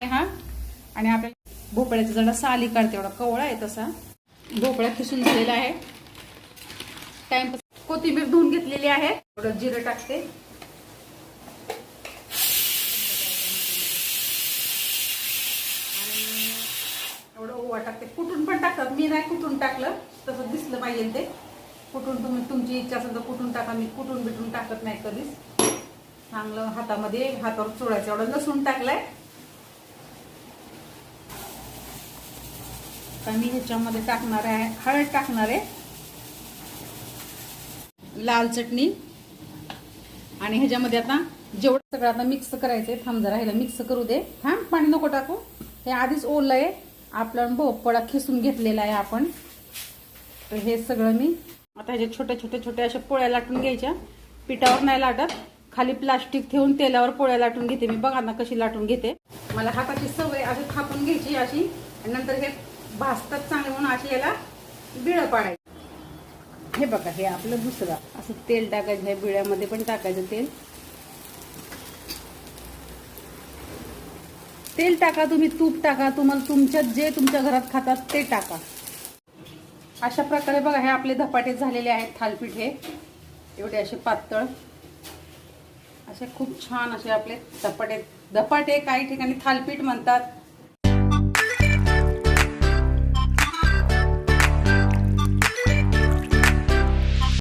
हा. आणि आपल्याला भोपळ्याचा जरा साली काढते एवढा कवळा आहे तसा. भोपळा खिसून झालेला आहे. टाइमपास कोथिंबीर धुवून घेतलेली आहे. थोडं जिरं टाकते. आणि एवढं ओवा टाकते. कुठून पण टाकतात. मी नाही कुठून टाकलं. तसं दिसलं पाहिजे ते. कुठून तुम्ही तुमची इच्छा असेल तर कुठून टाका. मी कुठून बिटून टाकत नाही कधीच. चांगलं हातामध्ये हातावर चोळायचं. एवढं लसूण टाकलंय. आता मी ह्याच्यामध्ये टाकणार आहे हळद टाकणार आहे. लाल चटणी. आणि ह्याच्यामध्ये आता जेवढं सगळं आता मिक्स करायचंय थांब जरा ह्याला मिक्स करू दे. थांब पाणी नको टाकू. हे आधीच ओलं आहे. आपलं भोपळा खिसून घेतलेला आहे आपण. तर हे सगळं मी आता ह्याच्या छोट्या छोट्या छोट्या अशा पोळ्या लाटून घ्यायच्या. पिठावर नाही लाटत. खाली प्लास्टिक ठेवून तेलावर पोळ्या लाटून घेते मी. बघा ना कशी लाटून घेते. मला हाताची सवय अशी थापून घ्यायची अशी. आणि नंतर हे भाजतात चांगले म्हणून अशी याला बिळं पाडायची. हे बघा हे आपलं दुसरं. असं तेल टाकायचं ह्या बिळ्यामध्ये पण टाकायचं तेल. तेल टाका तुम्ही तूप टाका तुम्हाला तुमच्यात जे तुमच्या घरात खातात ते टाका. अशा प्रकारे बघा हे आपले धपाटे झालेले आहेत थालपीठ हे. एवढे असे पातळ. असे खूप छान असे आपले धपाटे. धपाटे काही ठिकाणी थालपीठ म्हणतात.